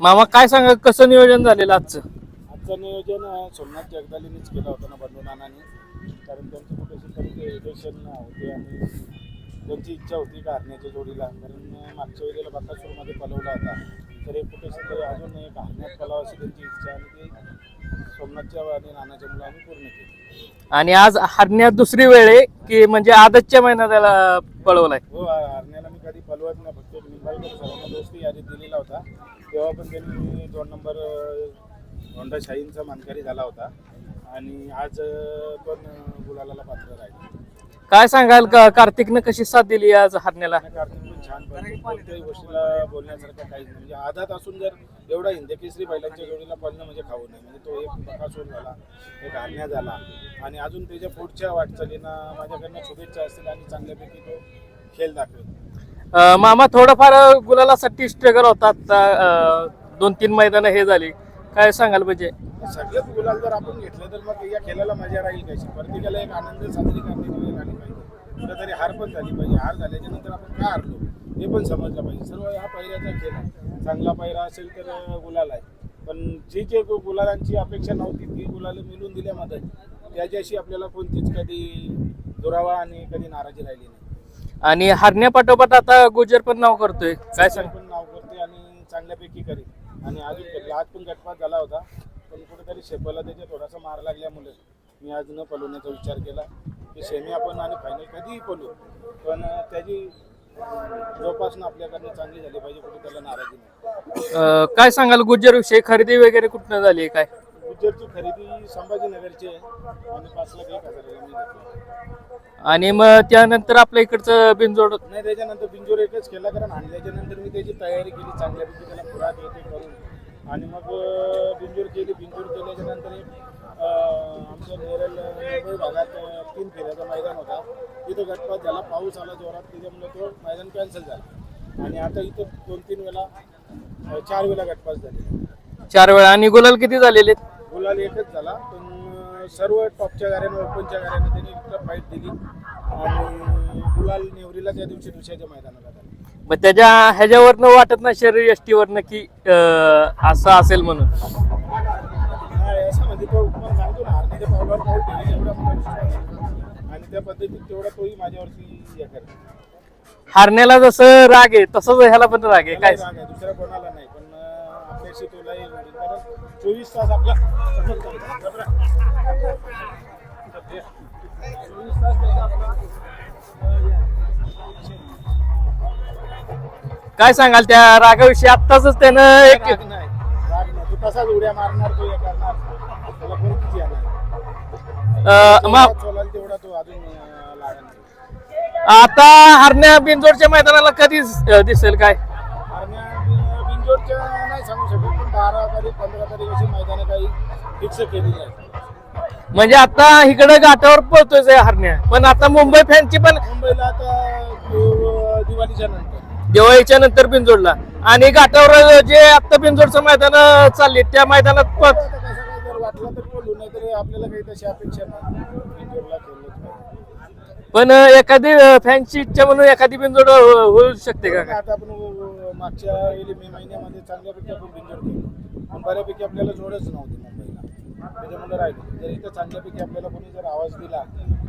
मामा काय सांगा कसं नियोजन झालेलं आजचं? आजचं नियोजन अं, सोमनाथ जगदालीनेच केलं होतं ना बंधू नानाने. कारण त्यांचं कुठेशी तरी ते इलेक्शन होते आणि त्यांची इच्छा होती का हरण्याच्या जोडीला. कारण अं, मागच्या वेळेला बकासूरमध्ये पलवला होता. तर एक कुठेशी तरी अजून एक हरण्यात पलाव अशी त्यांची इच्छा आणि ते सोमनाथच्या आणि नानाच्या मुलांनी पूर्ण केली. आणि आज हरण्यात दुसरी वेळ आहे की म्हणजे आदतच्या महिन्यात त्याला पळवलाय? हो हरण्याला मी कधी पलवत नाही. फक्त निंबाळकर सरांना दोस्ती यादी दिलेला होता. तेव्हा पण त्यांनी दोन नंबर होंडा शाहींचा मानकरी झाला होता. आणि आज पण गुलालाला पात्र राहिले. काय सांगाल का कार्तिकनं कशी साथ दिली आज हरण्याला? कार्तिक पण छान पण कोणत्याही गोष्टीला बोलण्यासारखं काहीच नाही. म्हणजे आधात असून जर एवढा हिंदकेसरी बैलांच्या जोडीला पळणं म्हणजे खाऊ नये. म्हणजे तो एक बकासूर झाला एक हरण्या झाला. आणि अजून त्याच्या पुढच्या वाटचालीना माझ्याकडनं शुभेच्छा असतील आणि चांगल्यापैकी तो खेळ दाखवेल. मामा थोडंफार गुलालासाठी स्ट्रगल होता आता दोन तीन मैदान हे झाली. काय सांगाल म्हणजे? सगळेच गुलाल जर आपण घेतले तर मग या खेळाला मजा राहील कशी? प्रत्येकाला एक आनंद साजरी करण्याची वेळ आली पाहिजे. तरी हार पण झाली पाहिजे. हार झाल्याच्यानंतर आपण का हारलो? हे पण समजलं पाहिजे. सर्व हा पहिऱ्याचा खेळ आहे. चांगला पहिरा असेल तर गुलाल आहे. पण जी जे गुलालांची अपेक्षा नव्हती ती गुलाल मिळून दिल्यामध्ये त्याच्याशी आपल्याला कोणतीच कधी दुरावा आणि कधी नाराजी राहिली नाही. आणि हरण्या पाठोपाठ आता गुजर पण नाव करतोय. काय सांग? पण नाव करते आणि चांगल्यापैकी करेल आणि अजून करेल. आज पण गटपात झाला होता. पण कुठेतरी शेपला त्याच्या थोडासा मार लागल्यामुळे मी आज न पलवण्याचा विचार केला. की सेमी आपण आणि फायनल कधीही पलू पण त्याची जोपासना आपल्याकडनं चांगली झाली पाहिजे कुठे त्याला नाराजी नाही. काय सांगाल गुजर विषयी खरेदी वगैरे कुठनं झाली काय? गुजरची खरेदी संभाजीनगरची आहे. आणि पाच लाख एक घेतली आणि मग त्यानंतर आपल्या इकडचं बिनजोड नाही त्याच्यानंतर बिंजोर एकच केला कारण आणल्याच्या नंतर मी त्याची तयारी केली चांगल्यापैकी त्याला खुराक येते करून. आणि मग बिंजोर केली बिंजोर केल्याच्यानंतर आमच्या नेरल मुंबई भागात तीन फेऱ्याचा मैदान होता. तिथं गटपात झाला पाऊस आला जोरात त्याच्यामुळे तो मैदान कॅन्सल झाला. आणि आता इथं दोन तीन वेळा चार वेळा गटपास झाले चार वेळा. आणि गुलाल किती झालेले? गुलाल एकच झाला पण सर्व टॉपच्या गाड्यांना ओपनच्या गाड्यांना त्यांनी इतकं फाईट दिली. आणि गुलाल नेवरीला त्या दिवशी दुसऱ्याच्या मैदानाला झाला मग त्याच्या ह्याच्यावरनं वाटत नाही शरीर यष्टीवरनं की अं, असं असेल म्हणून? नाही, असं म्हणजे तो सांगतो ना हरण्याच्या पावलावर पाऊल ठेवेल एवढा मला विश्वास आहे. आणि त्या पद्धतीत तेवढा तोही माझ्यावरती हे करतो. हरण्याला जसं राग आहे तसंच ह्याला पण राग आहे काय? दुसऱ्या कोणाला कारण चोवीस तास आपला चोवीस तास त्याचा आपला काय सांगाल त्या रागाविषयी? आत्ताच त्यानं एक राग नाही. राग नाही. तू तसाच उड्या मारणार तो हे करणार? त्याला कोणतीच नाही अं, मा- जेवढा चोलाल तेवढा तो अजून अं, लागणार. नाही. आता हरण्या बिनजोडच्या मैदानाला कधी दिसेल काय? बिनजोडच्या नाही सांगू शकत पण बारा तारीख पंधरा तारीख अशी मैदानं काही फिक्स केलेली आहेत. म्हणजे आता इकडे घाटावर पळतोय हरण्या. पण आता मुंबई फॅनची पण मुंबईला आता दिवाळीच्या नंतर. दिवाळीच्या नंतर बिनजोडला. आणि घाटावर जे आता बिनजोडचं मैदान चालले त्या मैदानात पळ कसं जर वाटलं तर बोलू नाही तर आपल्याला काही तशी अपेक्षा नाही. खेळलोच पाहिजे पण एखादी फॅनची इच्छा म्हणून एखादी बिनजोड होऊ शकते का? पण आता आपण मागच्या वेळी मे महिन्यामध्ये चांगल्यापैकी आपण बिनजोड केलो. पण बऱ्यापैकी आपल्याला जोडच नव्हती मुंबईला. त्याच्यामुळे राहिली. जर इथं चांगल्यापैकी आपल्याला कोणी जर आवाज दिला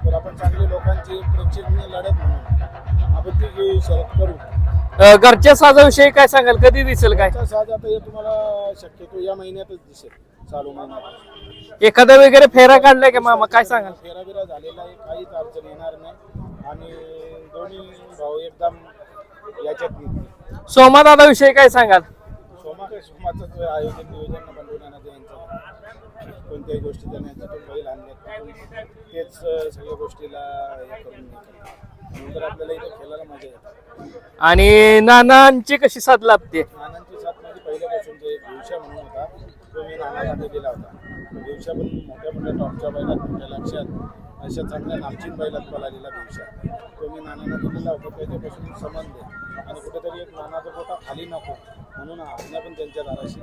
तर आपण चांगली लोकांची प्रेक्षणीय लढत म्हणून आपण ती शरद करू. घरच्या साजाविषयी काय सांगाल? कधी दिसेल काय? साज आता हे तुम्हाला शक्यतो या महिन्यातच दिसेल चालू महिन्यात. एखादा वगैरे फेरा काढलाय का मामा? काय सांगाल? फेरा बिरा झालेला आहे काहीच अडचण येणार नाही. आणि दोन्ही भाऊ एकदम याच्यात सोमा दादा विषयी काय सांगाल? सोमा काय सोमाचं आयोजन नियोजन बनवण्याचं यांचं कोणत्याही गोष्टी त्यांना तो बैल आणले तेच सगळ्या गोष्टीला हे करून हे करतात. म्हणून तर आपल्याला इथे खेळायला मजा येते. आणि नानांची कशी साथ लाभते? नानांची साथ माझी पहिल्यापासून जे दिवशा म्हणून होता तो मी नानाला दिलेला होता. दिवशा पण मोठ्या मोठ्या टॉपच्या बैलात मोठ्या लक्षात. अशा चांगल्या नामचीन बैलात पळालेला दिवशा तो मी नानाला दिलेला होता त्याच्यापासून संबंध आहे आणि कुठेतरी एक नानाचा पोटा खाली नको. म्हणून आपल्या पण त्यांच्या दाराशी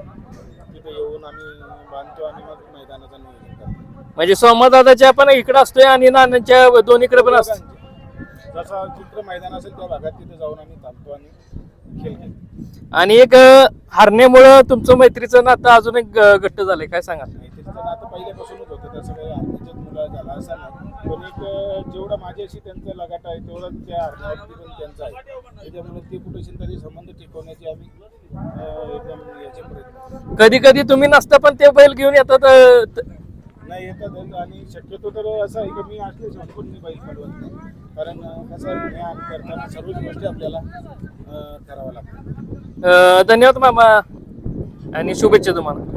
तिथे येऊन आम्ही बांधतो आणि मग मैदानाचं नियोजन करतो. म्हणजे सोमा दादाच्या पण इकडे असतोय आणि नानांच्या दोन्हीकडे पण असतो. जसं चित्र मैदान असेल त्या भागात तिथे जाऊन आम्ही थांबतो आणि खेळ खेळतो आणि एक हरण्यामुळं तुमचं मैत्रीचं नातं अजून एक ग- घट्ट झालंय. काय सांगाल? मैत्रीचं नातं पहिल्यापासूनच होतं. तसं काही हरण्याच्याच मुलं झाला असं नाही. पण एक जेवढं माझ्याशी त्यांचं लगाट आहे तेवढं त्या हरण्यावरती पण त्यांचं आहे. त्याच्यामुळे ते कुठेशी तरी संबंध टिकवण्याची आम्ही एकदम याचे प्रयत्न कधी कधी तुम्ही नसता पण ते बैल घेऊन येतात अं, नाही येतातच आणि शक्यतो तर असं आहे की मी असले संपूर्ण मी बैल पडवत नाही. कारण अं, कसं आहे ज्ञान करताना सर्वच गोष्टी आपल्याला अं, कराव्या लागतात. अं, धन्यवाद मामा. आणि शुभेच्छा तुम्हाला.